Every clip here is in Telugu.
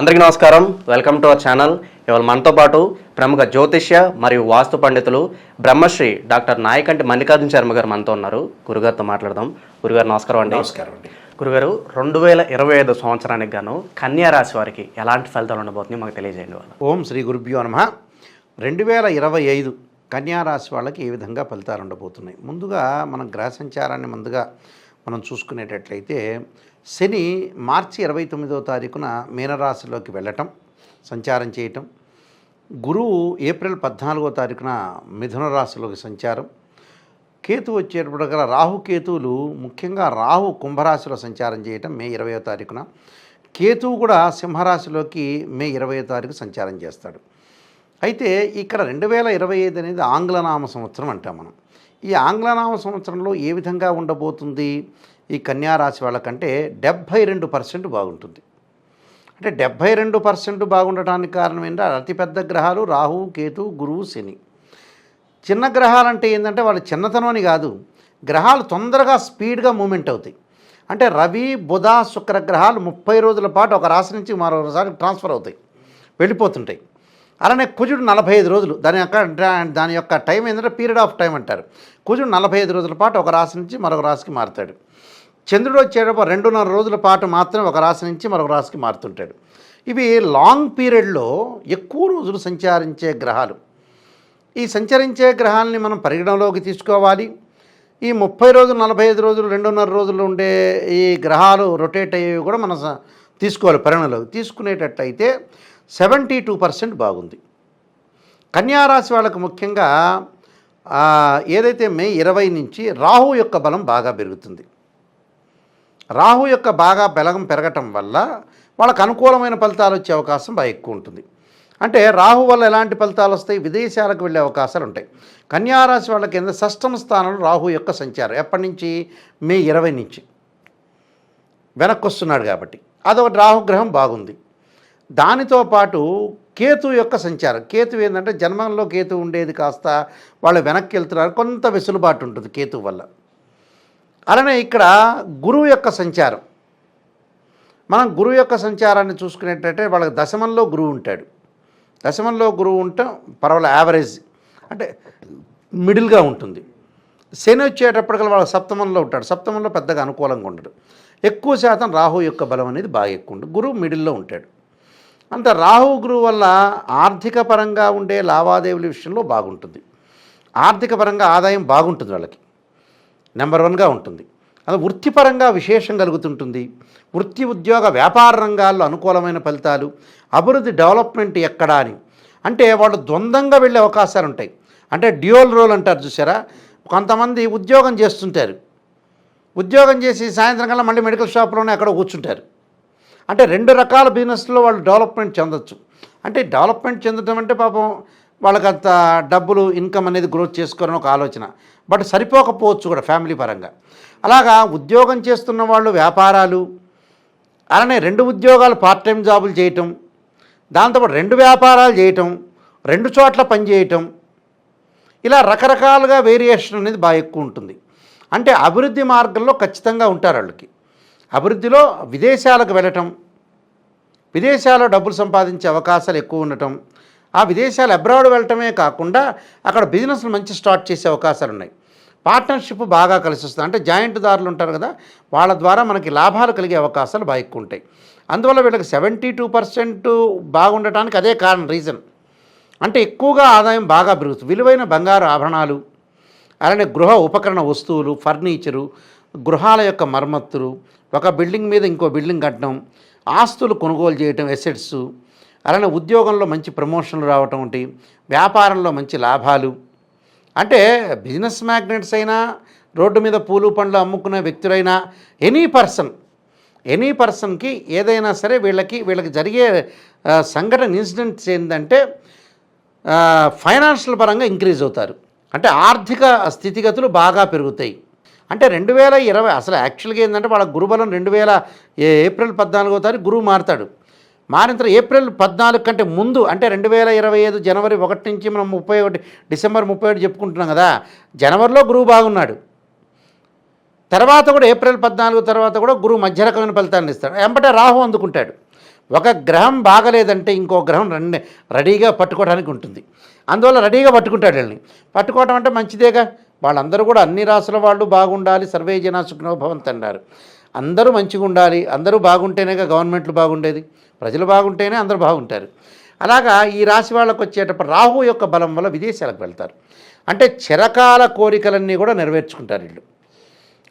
అందరికీ నమస్కారం. వెల్కమ్ టు అవర్ ఛానల్ ఇవాళ మనతో పాటు ప్రముఖ జ్యోతిష్య మరియు వాస్తు పండితులు బ్రహ్మశ్రీ డాక్టర్ నాయకంటి మల్లికార్జున శర్మ గారు మనతో ఉన్నారు. గురుగారితో మాట్లాడదాం. గురుగారు నమస్కారం అండి. నమస్కారం అండి. గురుగారు రెండు వేల ఇరవై ఐదు సంవత్సరానికి గాను కన్యా రాశి వారికి ఎలాంటి ఫలితాలు ఉండబోతున్నాయి మాకు తెలియజేయండి వాళ్ళు ఓం శ్రీ గురుభ్యో నమ. రెండు వేల ఇరవై ఐదు కన్యారాశి వాళ్ళకి ఏ విధంగా ఫలితాలు ఉండబోతున్నాయి? ముందుగా మనం గ్రహ సంచారాన్ని ముందుగా మనం చూసుకునేటట్లయితే శని మార్చి ఇరవై తొమ్మిదో తారీఖున మీనరాశిలోకి వెళ్ళటం సంచారం చేయటం. గురువు ఏప్రిల్ పద్నాలుగో తారీఖున మిథున రాశిలోకి సంచారం. కేతు వచ్చేటప్పుడు రాహు కేతువులు ముఖ్యంగా రాహు కుంభరాశిలో సంచారం చేయటం మే ఇరవయో తారీఖున. కేతువు కూడా సింహరాశిలోకి మే ఇరవయో తారీఖు సంచారం చేస్తాడు. అయితే ఇక్కడ రెండు వేల ఇరవై ఐదు అనేది ఆంగ్లనామ సంవత్సరం అంటాం మనం. ఈ ఆంగ్లనామ సంవత్సరంలో ఏ విధంగా ఉండబోతుంది? ఈ కన్యారాశి వాళ్ళకంటే డెబ్భై రెండు పర్సెంట్ బాగుంటుంది. అంటే డెబ్భై రెండు పర్సెంట్ బాగుండటానికి కారణం ఏంటంటే అతిపెద్ద గ్రహాలు రాహు కేతు గురువు శని. చిన్న గ్రహాలంటే ఏంటంటే వాళ్ళ చిన్నతనం అని కాదు. గ్రహాలు తొందరగా స్పీడ్గా మూమెంట్ అవుతాయి. అంటే రవి బుధ శుక్ర గ్రహాలు ముప్పై రోజుల పాటు ఒక రాశి నుంచి మరొకసారి ట్రాన్స్ఫర్ అవుతాయి. వెళ్ళిపోతుంటాయి. అలానే కుజుడు నలభై ఐదు రోజులు. దాని యొక్క దాని యొక్క టైం ఏంటంటే పీరియడ్ ఆఫ్ టైం అంటారు. కుజుడు నలభై ఐదు రోజుల పాటు ఒక రాశి నుంచి మరొక రాశికి మారుతాడు. చంద్రుడు వచ్చేటప్పుడు రెండున్నర రోజుల పాటు మాత్రం ఒక రాశి నుంచి మరొక రాశికి మారుతుంటాడు. ఇవి లాంగ్ పీరియడ్లో ఎక్కువ రోజులు సంచరించే గ్రహాలు. ఈ సంచరించే గ్రహాలని మనం పరిగణలోకి తీసుకోవాలి. ఈ ముప్పై రోజులు నలభై ఐదు రోజులు రెండున్నర రోజులు ఉండే ఈ గ్రహాలు రొటేట్ అయ్యేవి కూడా మనం తీసుకోవాలి పరిగణలోకి. తీసుకునేటట్టయితే సెవెంటీ టూ పర్సెంట్ బాగుంది. కన్యారాశి వాళ్ళకు ముఖ్యంగా ఏదైతే మే ఇరవై నుంచి రాహు యొక్క బలం బాగా పెరుగుతుంది. రాహు యొక్క బాగా బలం పెరగటం వల్ల వాళ్ళకు అనుకూలమైన ఫలితాలు వచ్చే అవకాశం బాగా ఎక్కువ ఉంటుంది. అంటే రాహు వల్ల ఎలాంటి ఫలితాలు వస్తాయి? విదేశాలకు వెళ్ళే అవకాశాలు ఉంటాయి. కన్యారాశి వాళ్ళకి కింద షష్టమ స్థానంలో రాహు యొక్క సంచారం. ఎప్పటి నుంచి? మే ఇరవై నుంచి. వెనక్కి వస్తున్నాడు కాబట్టి. అదొకటి రాహుగ్రహం బాగుంది. దానితో పాటు కేతు యొక్క సంచారం. కేతు ఏంటంటే జన్మంలో కేతు ఉండేది కాస్త వాళ్ళు వెనక్కి వెళ్తున్నారు. కొంత వెసులుబాటు ఉంటుంది కేతు వల్ల. అలానే ఇక్కడ గురువు యొక్క సంచారం. మనం గురువు యొక్క సంచారాన్ని చూసుకునేటట్టే వాళ్ళకి దశమంలో గురువు ఉంటాడు. దశమంలో గురువు ఉంటాం పర్వాలేదు యావరేజ్ అంటే మిడిల్గా ఉంటుంది. శని వచ్చేటప్పటికల్లా వాళ్ళ సప్తమంలో ఉంటాడు. సప్తమంలో పెద్దగా అనుకూలంగా ఉండడు. ఎక్కువ శాతం రాహు యొక్క బలం అనేది బాగా ఎక్కువ ఉంటుంది. గురువు మిడిల్లో ఉంటాడు. అంత రాహు గురువు వల్ల ఆర్థిక పరంగా ఉండే లావాదేవీల విషయంలో బాగుంటుంది. ఆర్థిక పరంగా ఆదాయం బాగుంటుంది వాళ్ళకి. నెంబర్ వన్గా ఉంటుంది. అది వృత్తిపరంగా విశేషం కలుగుతుంటుంది. వృత్తి ఉద్యోగ వ్యాపార రంగాల్లో అనుకూలమైన ఫలితాలు అభివృద్ధి డెవలప్మెంట్ ఎక్కడా అని. అంటే వాళ్ళు ద్వంద్వంగా వెళ్ళే అవకాశాలు ఉంటాయి. అంటే డ్యూయల్ రోల్ అంటారు చూసారా? కొంతమంది ఉద్యోగం చేస్తుంటారు. ఉద్యోగం చేసి సాయంత్రం కల్లా మళ్ళీ మెడికల్ షాప్లోనే ఎక్కడో కూర్చుంటారు. అంటే రెండు రకాల బిజినెస్లో వాళ్ళు డెవలప్మెంట్ చెందొచ్చు. అంటే డెవలప్మెంట్ చెందడం అంటే పాపం వాళ్ళకి అంత డబ్బులు ఇన్కమ్ అనేది గ్రోత్ చేసుకోవాలని ఒక ఆలోచన. బట్ సరిపోకపోవచ్చు కూడా ఫ్యామిలీ పరంగా. అలాగా ఉద్యోగం చేస్తున్న వాళ్ళు వ్యాపారాలు అలానే రెండు ఉద్యోగాలు పార్ట్ టైం జాబులు చేయటం దాంతోపాటు రెండు వ్యాపారాలు చేయటం రెండు చోట్ల పని చేయటం ఇలా రకరకాలుగా వేరియేషన్ అనేది బాగా ఎక్కువ ఉంటుంది. అంటే అభివృద్ధి మార్గంలో ఖచ్చితంగా ఉంటారు వాళ్ళకి. అభివృద్ధిలో విదేశాలకు వెళ్ళటం విదేశాల్లో డబ్బులు సంపాదించే అవకాశాలు ఎక్కువ ఉండటం ఆ విదేశాలు అబ్రాడ్ వెళ్ళటమే కాకుండా అక్కడ బిజినెస్లు మంచి స్టార్ట్ చేసే అవకాశాలు ఉన్నాయి. పార్ట్నర్షిప్ బాగా కలిసి వస్తుంది. అంటే జాయింట్ దారులు ఉంటారు కదా వాళ్ళ ద్వారా మనకి లాభాలు కలిగే అవకాశాలు బాగా ఎక్కువ ఉంటాయి. అందువల్ల వీళ్ళకి సెవెంటీ టూ పర్సెంట్ బాగుండటానికి అదే కారణం రీజన్. అంటే ఎక్కువగా ఆదాయం బాగా పెరుగుతుంది. విలువైన బంగారు ఆభరణాలు అలానే గృహ ఉపకరణ వస్తువులు ఫర్నిచరు గృహాల యొక్క మరమ్మతులు ఒక బిల్డింగ్ మీద ఇంకో బిల్డింగ్ కట్టడం ఆస్తులు కొనుగోలు చేయటం ఎసెట్స్ అలానే ఉద్యోగంలో మంచి ప్రమోషన్లు రావటం వంటి వ్యాపారంలో మంచి లాభాలు. అంటే బిజినెస్ మ్యాగ్నెట్స్ అయినా రోడ్డు మీద పూలు పండ్లు అమ్ముకునే వ్యక్తులైనా ఎనీ పర్సన్ ఎనీ పర్సన్కి ఏదైనా సరే వీళ్ళకి వీళ్ళకి జరిగే సంఘటన ఇన్సిడెంట్స్ ఏంటంటే ఫైనాన్షియల్ పరంగా ఇంక్రీజ్ అవుతారు. అంటే ఆర్థిక స్థితిగతులు బాగా పెరుగుతాయి. అంటే రెండు వేల ఇరవై అసలు యాక్చువల్గా ఏంటంటే వాళ్ళ గురుబలం రెండు వేల ఏప్రిల్ పద్నాలుగో తారీఖు గురువు మారుతాడు. మారిన తర్వాత ఏప్రిల్ పద్నాలుగు కంటే ముందు అంటే రెండు వేల ఇరవై ఐదు జనవరి ఒకటి నుంచి మనం ముప్పై ఒకటి డిసెంబర్ ముప్పై ఒకటి చెప్పుకుంటున్నాం కదా జనవరిలో గురువు బాగున్నాడు. తర్వాత కూడా ఏప్రిల్ పద్నాలుగు తర్వాత కూడా గురువు మధ్య రకమైన ఫలితాన్ని ఇస్తాడు. ఎంబటే రాహు అందుకుంటాడు. ఒక గ్రహం బాగలేదంటే ఇంకో గ్రహం రెండు రెడీగా పట్టుకోవడానికి ఉంటుంది. అందువల్ల రెడీగా పట్టుకుంటాడు వీళ్ళని. పట్టుకోవడం అంటే మంచిదేగా? వాళ్ళందరూ కూడా అన్ని రాసుల వాళ్ళు బాగుండాలి సర్వే జన సుఖనోభవంత్ అన్నారు. అందరూ మంచిగా ఉండాలి అందరూ బాగుంటేనేగా గవర్నమెంట్లు బాగుండేది ప్రజలు బాగుంటేనే అందరూ బాగుంటారు. అలాగా ఈ రాశి వాళ్ళకు వచ్చేటప్పుడు రాహు యొక్క బలం వల్ల విదేశాలకు వెళ్తారు. అంటే చిరకాల కోరికలన్నీ కూడా నెరవేర్చుకుంటారు వీళ్ళు.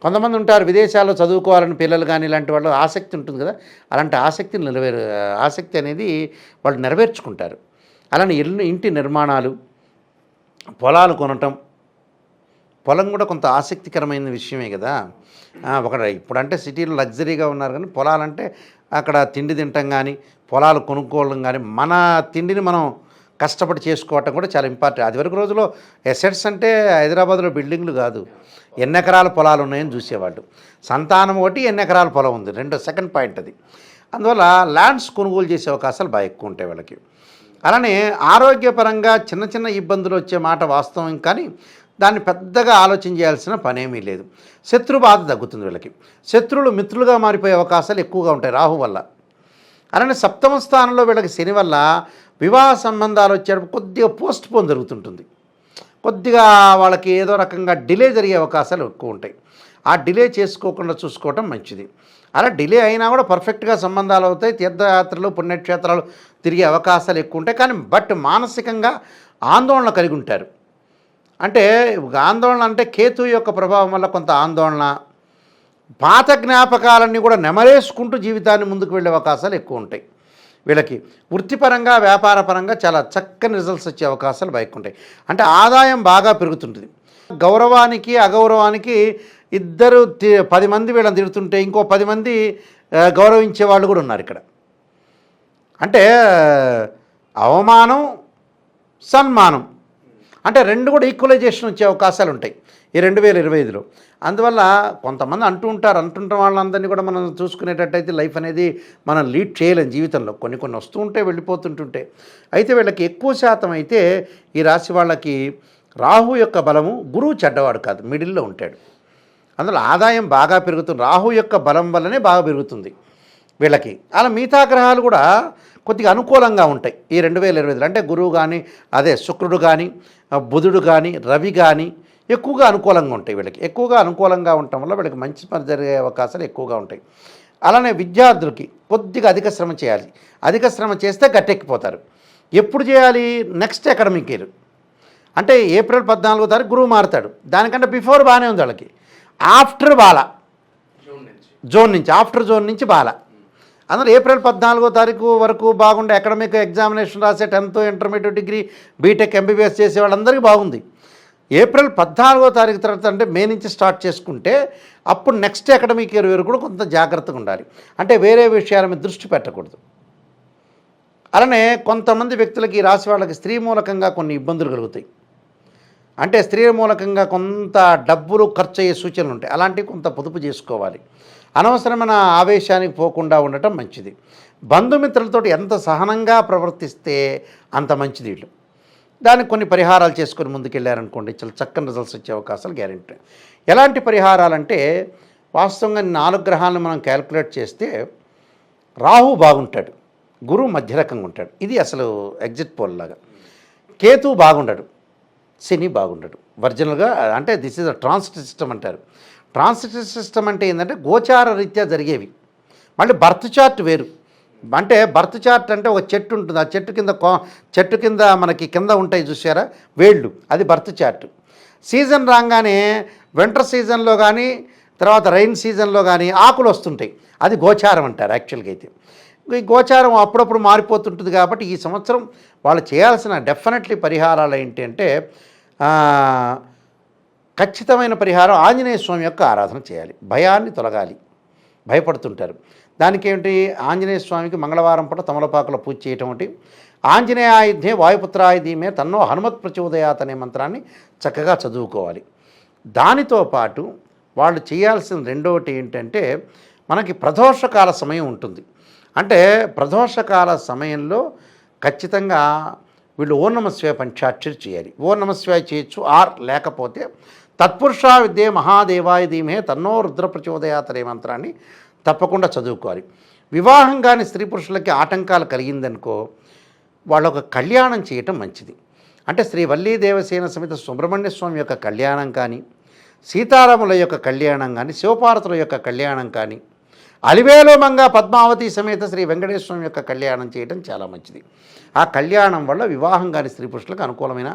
కొంతమంది ఉంటారు విదేశాల్లో చదువుకోవాలని పిల్లలు కానీ ఇలాంటి వాళ్ళు ఆసక్తి ఉంటుంది కదా అలాంటి ఆసక్తిని నెరవేరు ఆసక్తి అనేది వాళ్ళు నెరవేర్చుకుంటారు. అలానే ఇల్లు ఇంటి నిర్మాణాలు పొలాలు కొనటం పొలం కూడా కొంత ఆసక్తికరమైన విషయమే కదా. ఒక ఇప్పుడంటే సిటీలో లగ్జరీగా ఉన్నారు కానీ పొలాలంటే అక్కడ తిండి తింటాం కానీ పొలాలు కొనుక్కోవడం కానీ మన తిండిని మనం కష్టపడి చేసుకోవటం కూడా చాలా ఇంపార్టెంట్. అదివరకు రోజులో ఎసెట్స్ అంటే హైదరాబాద్లో బిల్డింగ్లు కాదు. ఎన్ని ఎకరాల పొలాలు ఉన్నాయని చూసేవాళ్ళు. సంతానం ఒకటి ఎన్ని ఎకరాల పొలం ఉంది. రెండో సెకండ్ పాయింట్ అది. అందువల్ల ల్యాండ్స్ కొనుగోలు చేసే అవకాశాలు బాగా ఎక్కువ ఉంటాయి వాళ్ళకి. అలానే ఆరోగ్యపరంగా చిన్న చిన్న ఇబ్బందులు వచ్చే మాట వాస్తవం కానీ దాన్ని పెద్దగా ఆలోచన చేయాల్సిన పనేమీ లేదు. శత్రు బాధ తగ్గుతుంది వీళ్ళకి. శత్రువులు మిత్రులుగా మారిపోయే అవకాశాలు ఎక్కువగా ఉంటాయి రాహు వల్ల. అలానే సప్తమ స్థానంలో వీళ్ళకి శని వల్ల వివాహ సంబంధాలు వచ్చేటప్పుడు కొద్దిగా పోస్ట్ పోన్ జరుగుతుంటుంది. కొద్దిగా వాళ్ళకి ఏదో రకంగా డిలే జరిగే అవకాశాలు ఎక్కువ ఉంటాయి. ఆ డిలే చేసుకోకుండా చూసుకోవటం మంచిది. అలా డిలే అయినా కూడా పర్ఫెక్ట్గా సంబంధాలు అవుతాయి తీర్థయాత్రలు పుణ్యక్షేత్రాలు తిరిగే అవకాశాలు ఎక్కువ ఉంటాయి. కానీ బట్ మానసికంగా ఆందోళన కలిగి ఉంటారు. అంటే ఆందోళన అంటే కేతు యొక్క ప్రభావం వల్ల కొంత ఆందోళన పాత జ్ఞాపకాలన్నీ కూడా నెమరేసుకుంటూ జీవితాన్ని ముందుకు వెళ్ళే అవకాశాలు ఎక్కువ ఉంటాయి. వీళ్ళకి వృత్తిపరంగా వ్యాపారపరంగా చాలా చక్కని రిజల్ట్స్ వచ్చే అవకాశాలు బయటకు ఉంటాయి. అంటే ఆదాయం బాగా పెరుగుతుంటుంది. గౌరవానికి అగౌరవానికి ఇద్దరు పది మంది వీళ్ళని తిడుతుంటే ఇంకో పది మంది గౌరవించే వాళ్ళు కూడా ఉన్నారు ఇక్కడ. అంటే అవమానం సన్మానం అంటే రెండు కూడా ఈక్వలైజేషన్ వచ్చే అవకాశాలు ఉంటాయి. ఈ రెండు వేల ఇరవై ఐదులో. అందువల్ల కొంతమంది అంటూ ఉంటారు అంటుంటారు వాళ్ళందరినీ కూడా మనం చూసుకునేటట్టయితే లైఫ్ అనేది మనం లీడ్ చేయలేం జీవితంలో. కొన్ని కొన్ని వస్తూ ఉంటే వెళ్ళిపోతుంటుంటే. అయితే వీళ్ళకి ఎక్కువ శాతం అయితే ఈ రాశి వాళ్ళకి రాహు యొక్క బలము గురువు చెడ్డవాడు కాదు మిడిల్లో ఉంటాడు. అందులో ఆదాయం బాగా పెరుగుతుంది. రాహు యొక్క బలం వల్లనే బాగా పెరుగుతుంది వీళ్ళకి. అలా మిగతా గ్రహాలు కూడా కొద్దిగా అనుకూలంగా ఉంటాయి. ఈ రెండు వేల ఇరవై ఐదులో అంటే గురువు కానీ అదే శుక్రుడు కానీ బుధుడు కానీ రవి కానీ ఎక్కువగా అనుకూలంగా ఉంటాయి వీళ్ళకి. ఎక్కువగా అనుకూలంగా ఉండటం వల్ల వీళ్ళకి మంచి పని జరిగే అవకాశాలు ఎక్కువగా ఉంటాయి. అలానే విద్యార్థులకి కొద్దిగా అధిక శ్రమ చేయాలి. అధిక శ్రమ చేస్తే గట్టెక్కిపోతారు. ఎప్పుడు చేయాలి? Next academic year. అంటే ఏప్రిల్ పద్నాలుగో తారీఖు గురువు మారుతాడు. దానికంటే బిఫోర్ బాగానే ఉంది వాళ్ళకి. ఆఫ్టర్ బాల. జోన్ నుంచి ఆఫ్టర్ జోన్ నుంచి బాల. అందులో ఏప్రిల్ పద్నాలుగో తారీఖు వరకు బాగుండే అకాడమిక్ ఎగ్జామినేషన్ రాసే tenth intermediate degree BTech MBBS చేసే వాళ్ళందరికీ బాగుంది. ఏప్రిల్ పద్నాలుగో తారీఖు తర్వాత అంటే మే నుంచి స్టార్ట్ చేసుకుంటే అప్పుడు నెక్స్ట్ అకాడమిక్ ఇయర్ వరకు కూడా కొంత జాగ్రత్తగా ఉండాలి. అంటే వేరే విషయాల మీద దృష్టి పెట్టకూడదు. అలానే కొంతమంది వ్యక్తులకి ఈ రాశి వాళ్ళకి స్త్రీ మూలకంగా కొన్ని ఇబ్బందులు కలుగుతాయి. అంటే స్త్రీ మూలకంగా కొంత డబ్బులు ఖర్చు అయ్యే సూచనలు ఉంటాయి. అలాంటివి కొంత పొదుపు చేసుకోవాలి. అనవసరమైన ఆవేశానికి పోకుండా ఉండటం మంచిది. బంధుమిత్రులతో ఎంత సహనంగా ప్రవర్తిస్తే అంత మంచిది వీళ్ళు. దానికి కొన్ని పరిహారాలు చేసుకొని ముందుకెళ్ళారనుకోండి చాలా చక్కని రిజల్ట్స్ వచ్చే అవకాశాలు గ్యారెంటీ ఎలాంటి పరిహారాలంటే వాస్తవంగా నాలుగు గ్రహాలను మనం క్యాలిక్యులేట్ చేస్తే రాహు బాగుంటాడు గురువు మధ్య రకంగా ఉంటాడు. ఇది అసలు ఎగ్జిట్ పోల్ లాగా. కేతు బాగుండడు శని బాగుండడు. ఒరిజినల్గా అంటే this is a trans system అంటారు. ట్రాన్సిట్ సిస్టమ్ అంటే ఏంటంటే గోచార రీత్యా జరిగేవి. మళ్ళీ బర్త్ చార్ట్ వేరు. అంటే బర్త్ చార్ట్ అంటే ఒక చెట్టు ఉంటుంది. ఆ చెట్టు కింద కో- చెట్టు కింద మనకి కింద ఉంటాయి చూసారా వేళ్ళు. అది బర్త్ చార్ట్. సీజన్ రాగానే వింటర్ సీజన్లో కానీ తర్వాత రైన్ సీజన్లో కానీ ఆకులు వస్తుంటాయి. అది గోచారం అంటారు యాక్చువల్గా అయితే. ఈ గోచారం అప్పుడప్పుడు మారిపోతుంటుంది కాబట్టి ఈ సంవత్సరం వాళ్ళు చేయాల్సిన డెఫినెట్లీ పరిహారాలు ఏంటి అంటే ఖచ్చితమైన పరిహారం ఆంజనేయ స్వామి యొక్క ఆరాధన చేయాలి. భయాన్ని తొలగాలి. భయపడుతుంటారు. దానికి ఏమిటి ఆంజనేయ స్వామికి మంగళవారం పూట తమలపాకుల పూజ చేయటం ఒకటి. ఆంజనేయాయుధ్యే వాయుపుత్రాయుధీమే తన్నో హనుమత్ ప్రచోదయాత్ అనే మంత్రాన్ని చక్కగా చదువుకోవాలి. దానితో పాటు వాళ్ళు చేయాల్సిన రెండవటి ఏంటంటే మనకి ప్రదోషకాల సమయం ఉంటుంది. అంటే ప్రదోషకాల సమయంలో ఖచ్చితంగా వీళ్ళు ఓ నమస్వాయ పంచాక్షరి చేయాలి. ఓ నమస్వాయ చేయొచ్చు ఆర్ లేకపోతే తత్పురుషా విద్యే మహాదేవాయ ధీమే తన్నో రుద్ర ప్రచోదయాత్ అనే మంత్రాన్ని తప్పకుండా చదువుకోవాలి. వివాహం కాని స్త్రీ పురుషులకి ఆటంకాలు కలిగిందనుకో వాళ్ళ ఒక కళ్యాణం చేయటం మంచిది. అంటే శ్రీ వల్లీ దేవసేన సమేత సుబ్రహ్మణ్య స్వామి యొక్క కళ్యాణం కానీ సీతారాముల యొక్క కళ్యాణం కానీ శివపార్వతుల యొక్క కళ్యాణం కానీ అలివేలోమంగా పద్మావతి సమేత శ్రీ వెంకటేశ్వర యొక్క కళ్యాణం చేయడం చాలా మంచిది. ఆ కళ్యాణం వల్ల వివాహం కాని స్త్రీ పురుషులకు అనుకూలమైన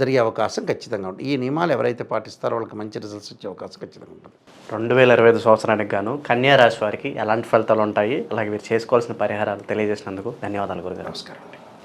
జరిగే అవకాశం ఖచ్చితంగా ఉంటుంది. ఈ నియమాలు ఎవరైతే పాటిస్తారో వాళ్ళకి మంచి రిజల్ట్స్ వచ్చే అవకాశం ఖచ్చితంగా ఉంటుంది. రెండు వేల ఇరవై ఐదు సంవత్సరానికి గాను కన్యా రాశి వారికి ఎలాంటి ఫలితాలు ఉంటాయి? అలాగే మీరు చేసుకోవాల్సిన పరిహారాలు తెలియజేసినందుకు ధన్యవాదాలు గురుగారు. నమస్కారం అండి.